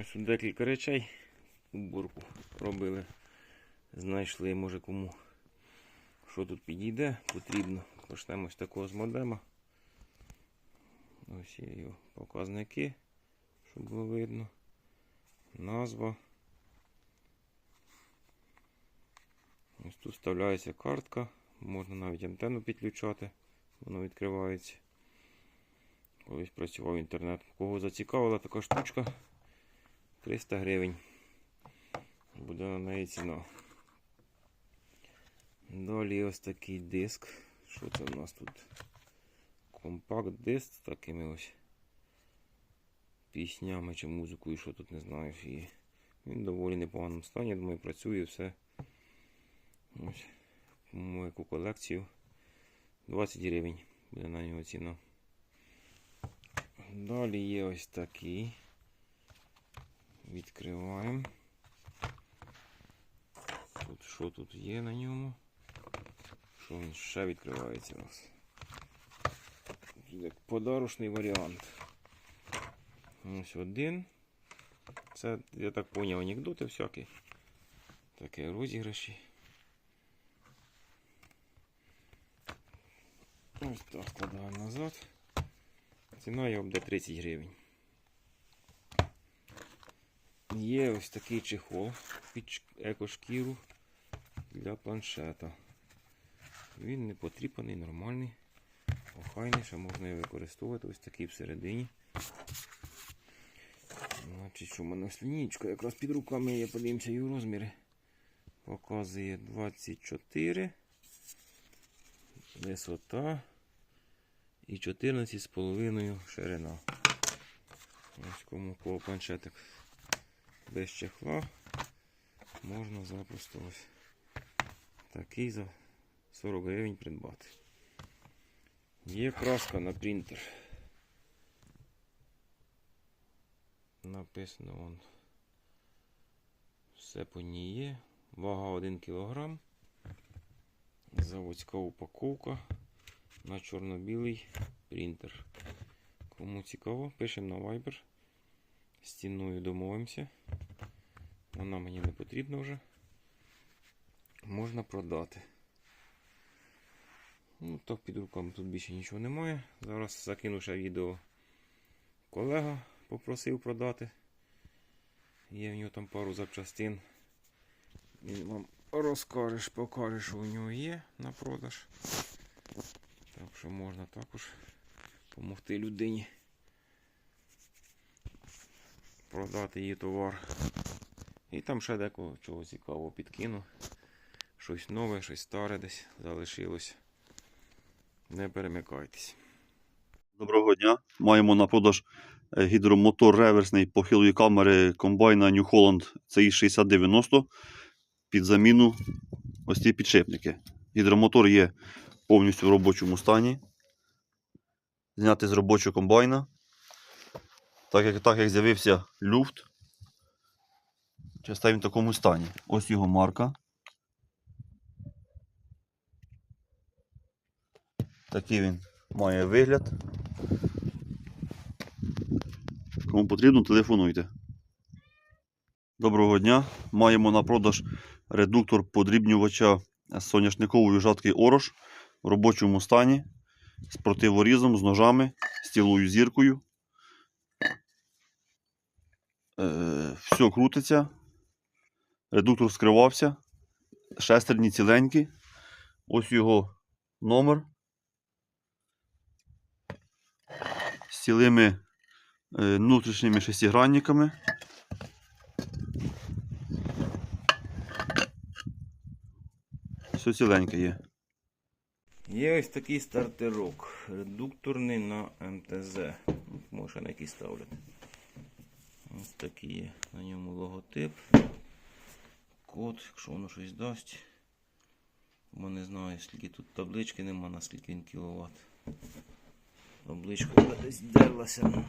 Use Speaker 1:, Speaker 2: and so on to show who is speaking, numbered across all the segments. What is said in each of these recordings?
Speaker 1: Ось тут декілька речей уборку робили. Знайшли, може кому що тут підійде, потрібно. Почнемо з такого з модема. Ось є його показники, щоб було видно. Назва. Ось тут вставляється картка. Можна навіть антенну підключати. Воно відкривається. Колись працював інтернет. Кого зацікавила така штучка. 300 гривень. Буде на неї ціна. Далі ось такий диск. Що це у нас тут? Компакт диск з такими ось піснями чи музикою, що тут не знаю. І він доволі непоганому стані, думаю, працює все. Ось. Мою колекцію. 20 гривень буде на нього ціна. Далі є ось такий. Відкриваємо. Тут що тут є на ньому? Що він ще відкривається у нас? Як подарочний варіант. Ось один. Це, я так поняв, анекдоти всякі. Таке розіграші. Ось так складаємо назад. Ціна його буде 30 гривень. Є ось такий чехол під екошкіру для планшета. Він не потріпаний, нормальний, охайний, ще можна його використовувати ось такий всередині. Значить, що в мене ось лінійка якраз під руками є, подивимося її розміри. Показує 24 висота і 14,5 ширина. Ось кому кого планшетик без чехла можна запросто ось такий за 40 гривень придбати. Є краска на принтер. Написано вон. Все по ній є. Вага 1 кг. Заводська упаковка на чорно-білий принтер. Кому цікаво, пишемо на Viber. З ціною домовимося. Вона мені не потрібна вже. Можна продати. Ну, так під руками тут більше нічого немає. Зараз закину ще відео. Колега попросив продати. Є в нього там пару запчастин. Він вам розкажеш, покаже, що у нього є на продаж. Так що можна також допомогти людині продати її товар. І там ще декого чого цікавого підкину. Щось нове, щось старе десь залишилось. Не перемикайтесь.
Speaker 2: Доброго дня. Маємо на продаж е, гідромотор реверсний похилої камери комбайна New Holland CI 6090 під заміну ось ці підшипники. Гідромотор є повністю в робочому стані. Зняти з робочого комбайна. Так як, так як з'явився люфт, часто він в такому стані. Ось його марка. Такий він має вигляд. Кому потрібно, телефонуйте. Доброго дня. Маємо на продаж редуктор подрібнювача з соняшникової жатки Орош в робочому стані з противорізом, з ножами, з цілою зіркою. Е, все крутиться. Редуктор скривався. Шестерні ціленькі. Ось його номер. з цілими е, внутрішніми шестигранниками. Все ціленьке є.
Speaker 1: Є ось такий стартерок. Редукторний на МТЗ. Може на який ставлять. Ось такий. На ньому логотип. Код, якщо воно щось дасть. Бо не знаю, скільки тут таблички нема, на скільки він кіловат. Табличка десь дерлася.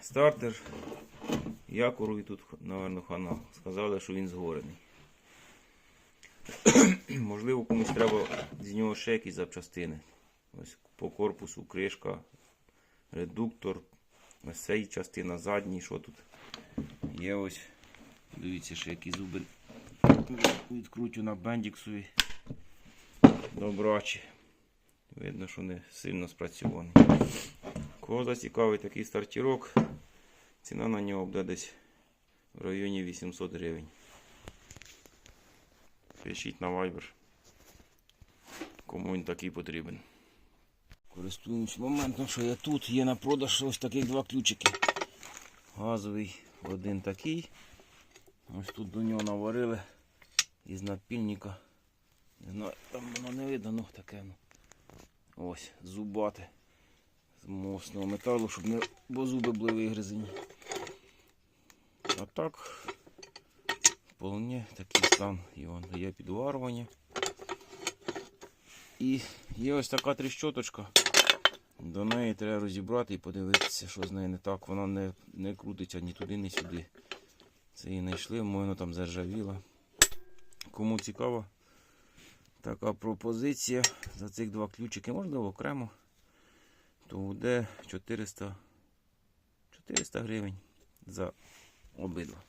Speaker 1: Стартер. Якорові тут, напевно, хана. Сказали, що він згорений. Можливо, комусь треба з нього ще якісь запчастини. Ось по корпусу кришка, редуктор, Ось ця частина задній, що тут. Є ось. Дивіться, ще які зуби відкрутю на бендіксові. Добрачі. Видно, що не сильно спрацьований. Кого зацікавить такий стартірок, ціна на нього буде десь в районі 800 гривень. Пишіть на Viber, кому він такий потрібен. Користуємось моментом, що я тут. Є на продаж ось таких два ключики. Газовий один такий. Ось тут до нього наварили із напільника. Не знаю, там воно не видно, ну таке. Ну. Ось, зубати. З мосного металу, щоб не бо зуби були вигризені. А так, вполне такий стан його є підварування. І є ось така тріщоточка. До неї треба розібрати і подивитися, що з нею не так. Вона не, не крутиться ні туди, ні сюди. Це її знайшли, воно там заржавіло. Кому цікаво, така пропозиція за цих два ключики, можливо, окремо, то буде 400, 400 гривень за обидва.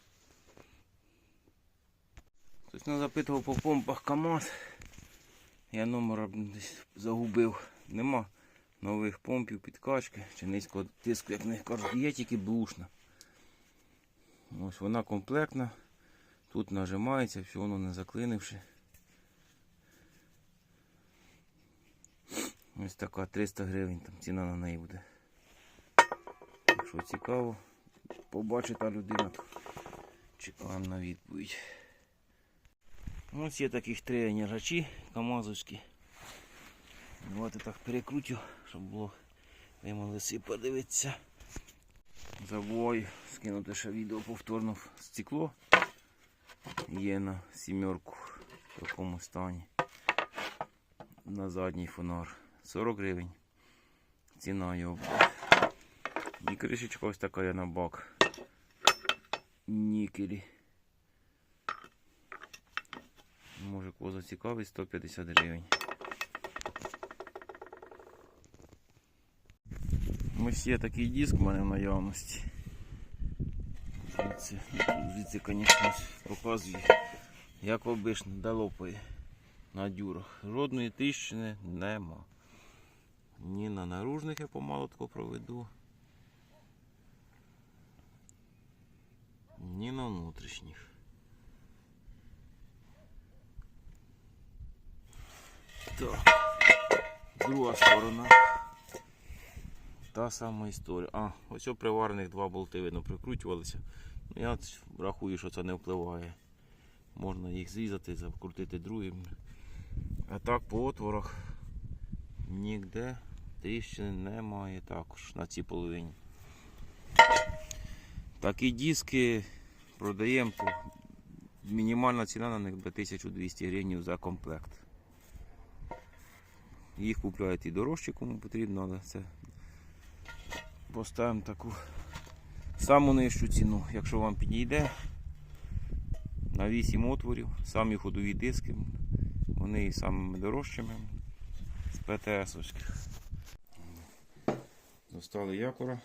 Speaker 1: Хтось нас запитував по помпах КАМАЗ. Я номер загубив. Нема нових помпів, підкачки чи низького тиску, як не кажуть, є тільки бушна. Ось вона комплектна. Тут нажимається, все воно не заклинивши. Ось така 300 гривень, там ціна на неї буде. Якщо цікаво, побачить та людина, чекаємо на відповідь. Ось є таких три нержачі камазовські. Давайте так перекрутю, щоб було ви могли всі подивитися. Забуваю скинути ще відео повторно в стекло. Є на сімерку в такому стані. На задній фонар. 40 гривень. Ціна його. І кришечка ось така є на бак. Нікелі. Може кого зацікавить 150 гривень. Ось є такий диск в мене в наявності. Звідси, звідси, звісно, показує, як обично, де лопає на дюрах. Жодної тріщини нема. Ні на наружних я помалу тако проведу. Ні на внутрішніх. Так. Друга сторона. Та сама історія. А, ось у приварених два болти видно прикручувалися. Ну, я рахую, що це не впливає. Можна їх зрізати, закрутити другим. А так по отворах ніде тріщини немає також на цій половині. Такі диски продаємо мінімальна ціна на них 1200 гривень за комплект. Їх купляють і дорожче, кому потрібно, але це поставимо таку саму нижчу ціну, якщо вам підійде. На 8 отворів, самі ходові диски, вони і самими дорожчими з ПТС-овських. Достали якора,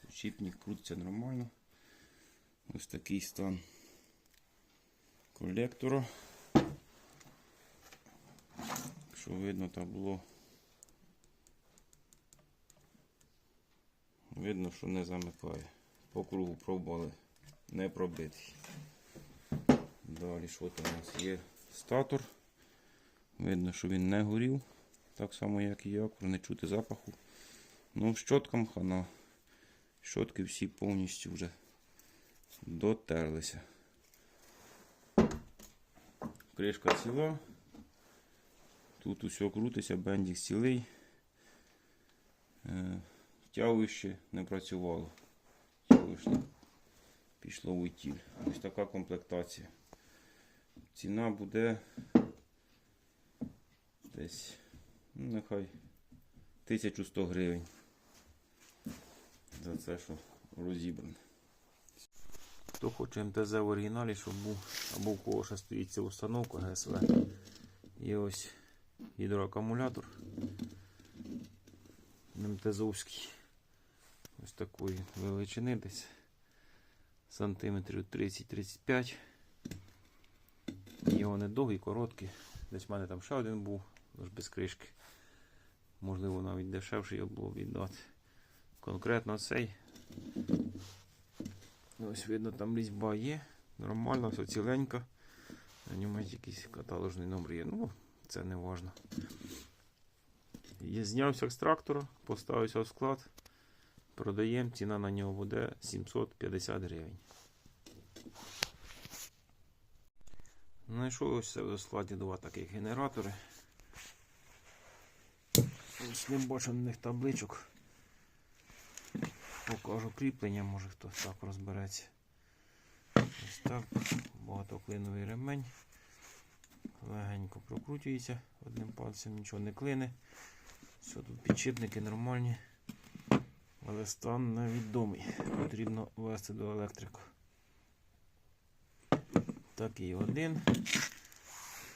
Speaker 1: підшипник крутиться нормально. Ось такий стан колектора. Що видно табло. Видно, що не замикає. По кругу пробували не пробитий. Далі що там у нас є статор. Видно, що він не горів. Так само, як і якор, не чути запаху. Ну, щоткам хана. Щотки всі повністю вже дотерлися. Кришка ціла. Тут усе крутиться, бендик цілий. Е, не працювало. Втягующе пішло в утіль. Ось така комплектація. Ціна буде десь, ну, нехай 1100 гривень. За це, що розібране. Хто хоче МТЗ в оригіналі, щоб був, або в кого ще стоїть ця установка ГСВ. І ось гідроакумулятор МТЗовський. Ось такої величини десь сантиметрів 30-35. Його не довгий, короткий. Десь в мене там ще один був, але ж без кришки. Можливо, навіть дешевше його було віддати. Конкретно цей. Ось видно, там різьба є. Нормально, все ціленько. На ньому якийсь каталожний номер є. Ну, це не важно. Я знявся з трактора, поставився в склад. Продаємо, ціна на нього буде 750 гривень. Знайшов ось в складі два таких генератори. Ось не бачу на них табличок. Покажу кріплення, може хтось так розбереться. Ось так. Багатоклиновий ремень. Легенько прокручується одним пальцем, нічого не клине. Все, тут підшипники нормальні. Але стан невідомий. Потрібно вести до електрика. Такий один.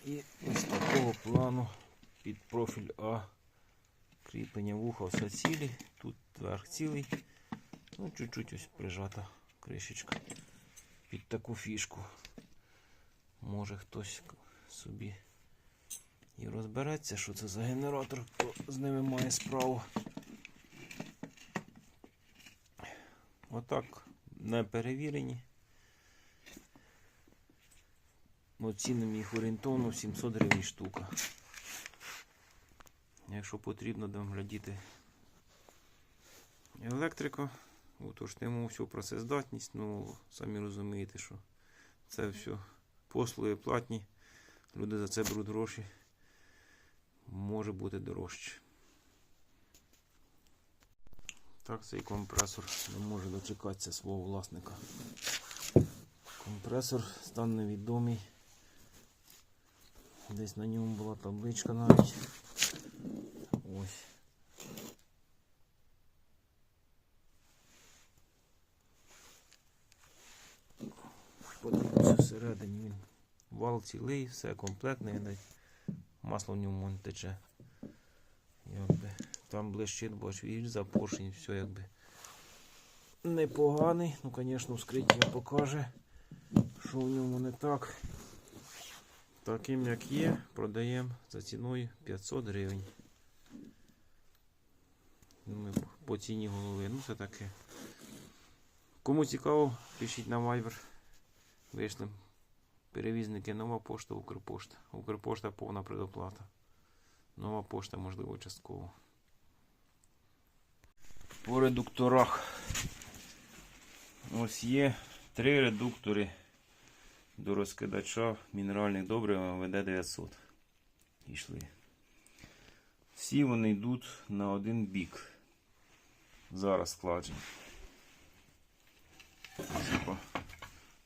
Speaker 1: І ось такого плану під профіль А. Кріплення вуха все цілі. Тут верх цілий. Ну, чуть-чуть ось прижата кришечка під таку фішку. Може хтось собі і розбереться, що це за генератор, хто з ними має справу. Отак, не перевірені. Оцінимо їх орієнтовно 700 гривень штука. Якщо потрібно, дам глядіти електрика, уточнимо всю працездатність, ну самі розумієте, що це все послуги платні. Люди за це беруть гроші. Може бути дорожче. Так, цей компресор не може дочекатися свого власника. Компресор стан невідомий. Десь на ньому була табличка навіть. Ось. Подивимося всередині він. Вал цілий, все комплектне, масло в ньому тече. Якби. Там блищить, бач, і за поршень, все якби непоганий. Ну, звісно, вскриття покаже, що в ньому не так. Таким як є, продаємо за ціною 500 гривень. Ну, Ми по ціні голови. Ну, це таке. Кому цікаво, пишіть на Viber. Вийшли. Перевізники нова пошта, Укрпошта. Укрпошта повна предоплата. Нова пошта, можливо, частково. По редукторах. Ось є три редуктори до розкидача мінеральних добрив ВД 900. Йшли. Всі вони йдуть на один бік. Зараз. Типа,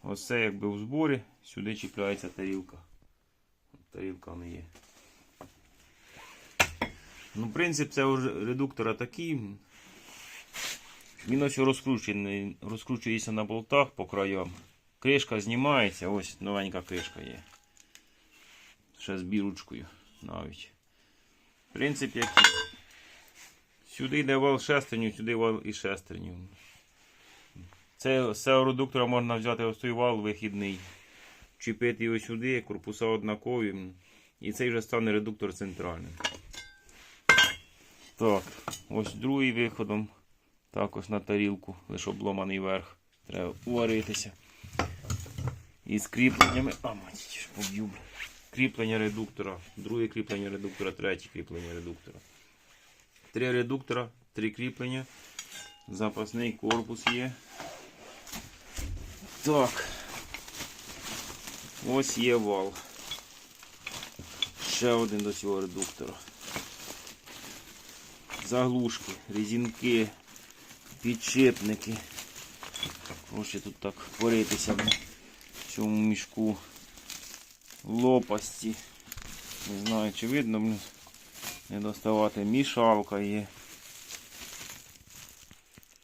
Speaker 1: Оце якби в зборі, сюди чіпляється тарілка. Тарілка не є. Ну, принцип цього редуктора такий. Він ось розкручений, розкручується на болтах по краям. Кришка знімається, ось новенька кришка є. Ще з біручкою навіть. Принцип який. Сюди йде вал шестерню, сюди вал і шестерню. Це з можна взяти ось той вал вихідний, чіпити його сюди, корпуса однакові. І цей вже стане редуктор центральним. Так, ось другий виходом. Також на тарілку, лише обломаний верх. Треба уваритися. І з кріпленнями. А, мать, поб'ю. Кріплення редуктора. Друге кріплення редуктора, третє кріплення редуктора. Три редуктора, три кріплення. Запасний корпус є. Так. Ось є вал. Ще один до цього редуктора. Заглушки, резинки, підшипники. Проще тут так поритися в цьому мішку. Лопасті. Не знаю, чи видно, блін, не доставати. Мішалка є.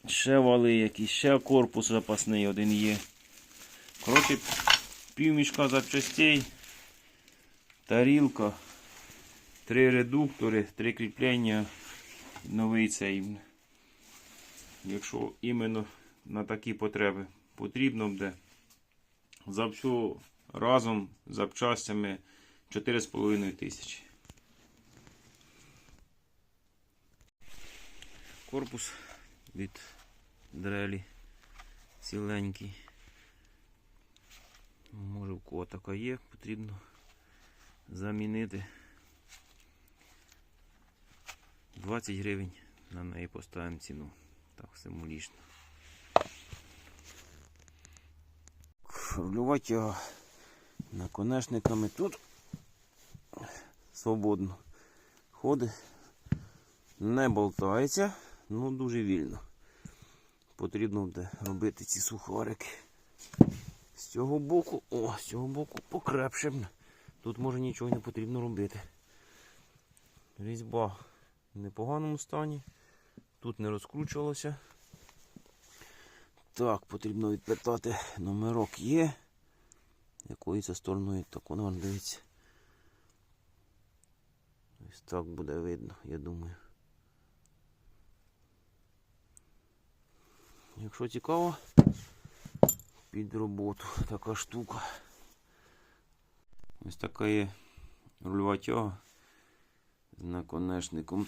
Speaker 1: Ще вали якісь, ще корпус запасний один є. Коротше, пів мішка запчастей, тарілка, три редуктори, три кріплення, новий цей. Якщо іменно на такі потреби потрібно буде за все разом запчастями 4,5 тисячі. Корпус від дрелі ціленький. Може в кого така є, потрібно замінити. 20 гривень на неї поставимо ціну. Так, символічно. Рулювати його наконечниками тут свободно ходить, не болтається, ну дуже вільно. Потрібно буде робити ці сухарики. З цього боку, о, з цього боку покрепше. Тут може нічого не потрібно робити. Різьба в непоганому стані. Тут не розкручувалося. Так, потрібно відпитати. Номерок є. Якою це стороною так воно дивиться. Ось так буде видно, я думаю. Якщо цікаво, під роботу така штука. Ось така є рульова тяга з наконечником.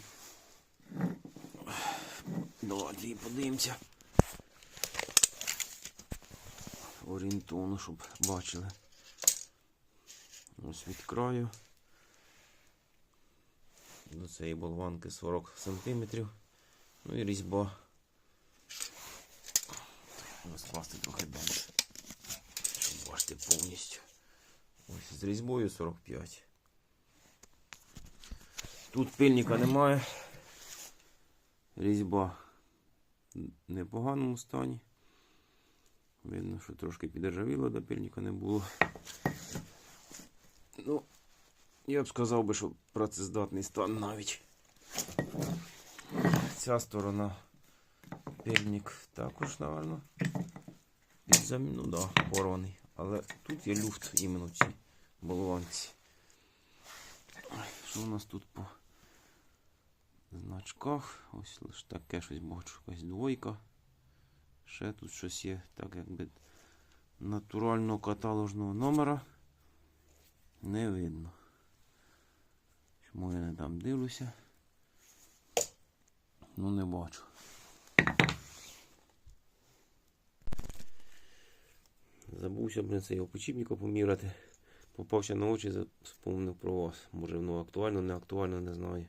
Speaker 1: Давайте її подивимося. Орієнтовно, щоб бачили. Ось від краю. До цієї болванки 40 см. Ну і різьба. Розкласти трохи далі. Щоб бачити повністю. Ось з різьбою 45. Тут пильника немає. Різьба непоганому стані. Видно, що трошки підержавіло, до пильника не було. Ну, я б сказав би, що працездатний стан навіть. Ця сторона пильник також, напевно. Під заміну, да, порваний. Але тут є люфт іменно в цій болванці. Що у нас тут по значках? Ось лише таке щось бачу, якась двойка. Ще тут щось є, так якби натурального каталожного номера не видно. Чому я не там дивлюся? Ну не бачу. Забувся, блин, цей опочіпника поміряти. Попався на очі, вспомнив про вас. Може воно актуально, не актуально, не знаю.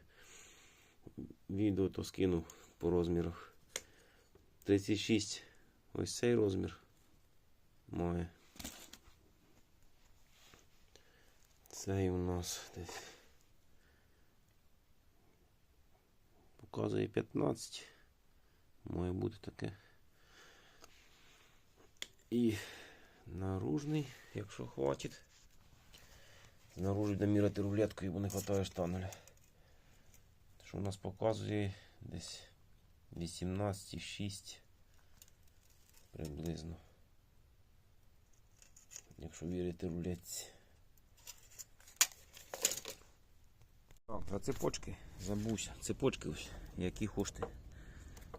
Speaker 1: Відео то скину по розмірах. 36 ось цей розмір має. Цей у нас десь показує 15. Має бути таке. І наружний, якщо хватить. Знаружи доміряти рулеткою, бо не вистачає штанеля. Що у нас показує десь 18,6 приблизно. Якщо вірити рулетці. Так, за цепочки забувся. Цепочки ось, які хочете.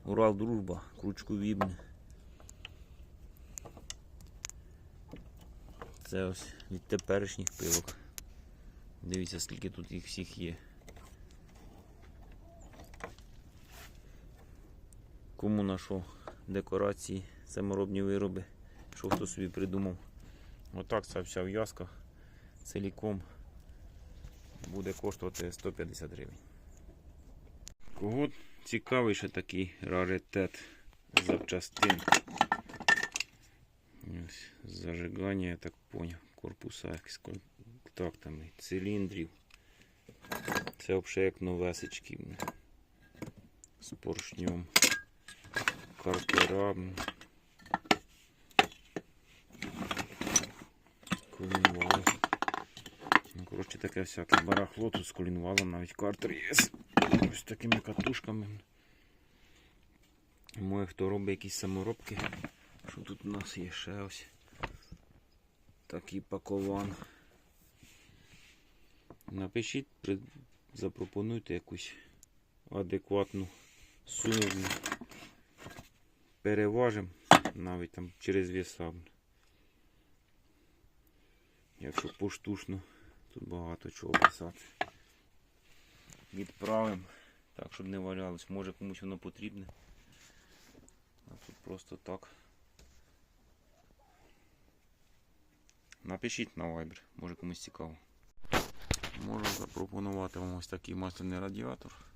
Speaker 1: Урал дружба, кручку вібне. Це ось від теперішніх пилок. Дивіться, скільки тут їх всіх є. Кому на що декорації, саморобні вироби, що хто собі придумав. Отак ця вся в'язка ціліком буде коштувати 150 гривень. Кого цікавий ще такий раритет запчастин. Ось, зажигання, я так поняв, корпуса з контактами, циліндрів. Це взагалі як новесечки. З поршнем. Картера. Колінвал. Ну, коротше, таке всяке барахло тут з колінвалом, навіть картер є. Ось такими катушками. Моє хто робить якісь саморобки. Що тут у нас є ще ось такий пакован. Напишіть, запропонуйте якусь адекватну суму. Переважимо навіть там через віса. Якщо поштучно, тут багато чого писати. Відправимо, так, щоб не валялось. Може комусь воно потрібне. А тут просто так. Напишіть на Viber, може комусь цікаво. Можу запропонувати вам ось такий масляний радіатор.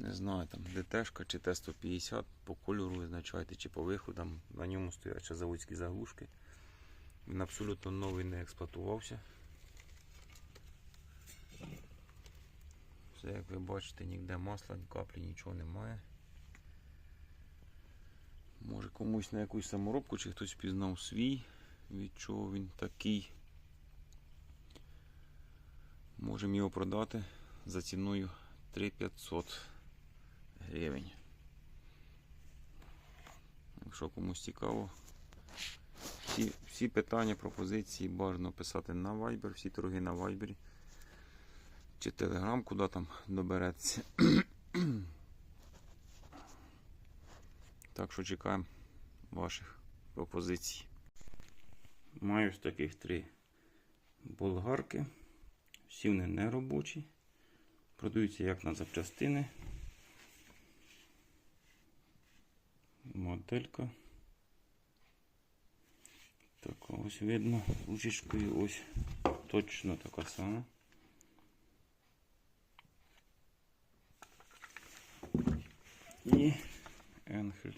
Speaker 1: Не знаю, там ДТшка чи Т-150, по кольору визначайте, чи по виходам. На ньому стоять ще заводські заглушки. Він абсолютно новий не експлуатувався. Все, як ви бачите, ніде масла, ні каплі, нічого немає. Може комусь на якусь саморобку, чи хтось пізнав свій, від чого він такий. Можемо його продати за ціною 3500 гривень. Якщо комусь цікаво, всі, всі питання, пропозиції бажано писати на Viber, всі торги на Viber чи Telegram, куди там добереться. Так що чекаємо ваших пропозицій. Маю з таких три болгарки. Всі вони не робочі. Продаються як на запчастини. Моделька. Така ось видно. Ручечкою ось точно така сама. І Енхель.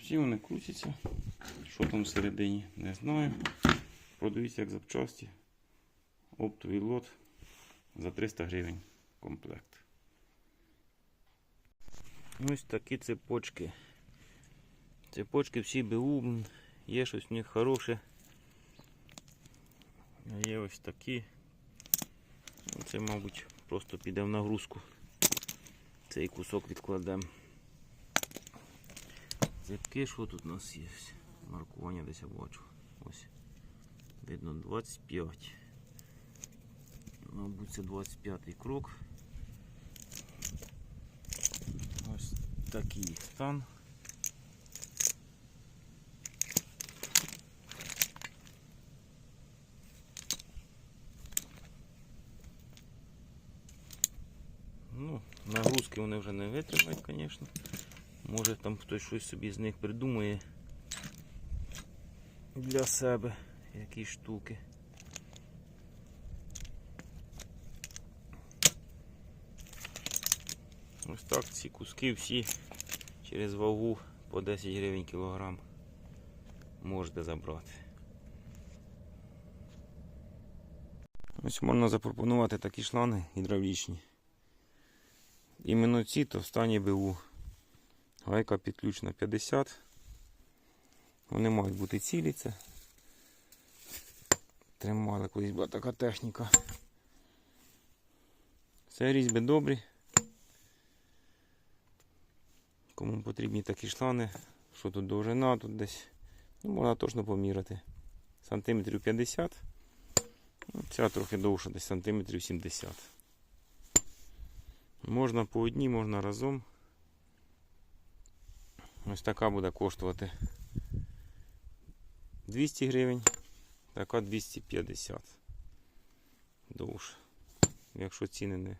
Speaker 1: Всі вони крутяться. Що там всередині, не знаю. Продаються як запчасті. Оптовий лот за 300 гривень комплект. Ось такі цепочки. Цепочки всі БУ, є щось в них хороше. А є ось такі. Це, мабуть, просто піде в нагрузку. Цей кусок відкладемо. Цепки, що тут у нас є? Маркування десь я бачу. Ось. Видно 25. Мабуть, це 25 крок. Ось такий стан. Ну, нагрузки вони вже не витримають, звісно. Може там хтось щось собі з них придумає для себе якісь штуки. Ось так ці куски всі через вагу по 10 гривень кілограм можете забрати. Ось можна запропонувати такі шланги гідравлічні. Іменно ці то в стані БУ. Гайка підключена 50. Вони мають бути цілі це. Тримали колись була така техніка. Все різьби добрі. Кому потрібні такі шлани, що тут довжина, тут десь ну, можна точно поміряти. Сантиметрів 50. Ну, Ця трохи довша, десь сантиметрів 70. Можна по одній, можна разом. Ось така буде коштувати 200 гривень, така 250. Довше. Якщо ціни не,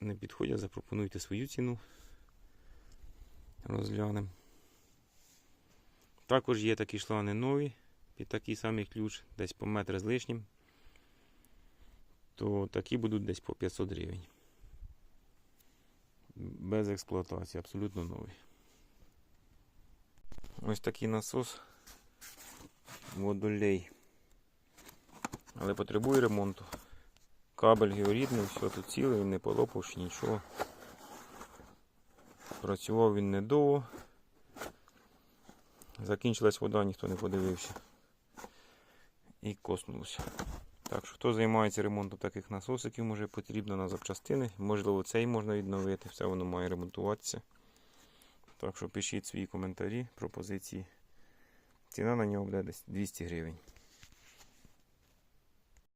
Speaker 1: не підходять, запропонуйте свою ціну. Розглянемо. Також є такі шлани нові під такий самий ключ, десь по метр з лишнім. То такі будуть десь по 500 гривень. Без експлуатації, абсолютно новий. Ось такий насос водолей. Але потребує ремонту. Кабель георідний, все тут ціле, він не полопавши нічого. Працював він недовго. Закінчилась вода, ніхто не подивився. І коснувся. Так що, хто займається ремонтом таких насосиків, може потрібно на запчастини. Можливо, цей можна відновити, все воно має ремонтуватися. Так що пишіть свої коментарі, пропозиції. Ціна на нього буде десь 200 гривень.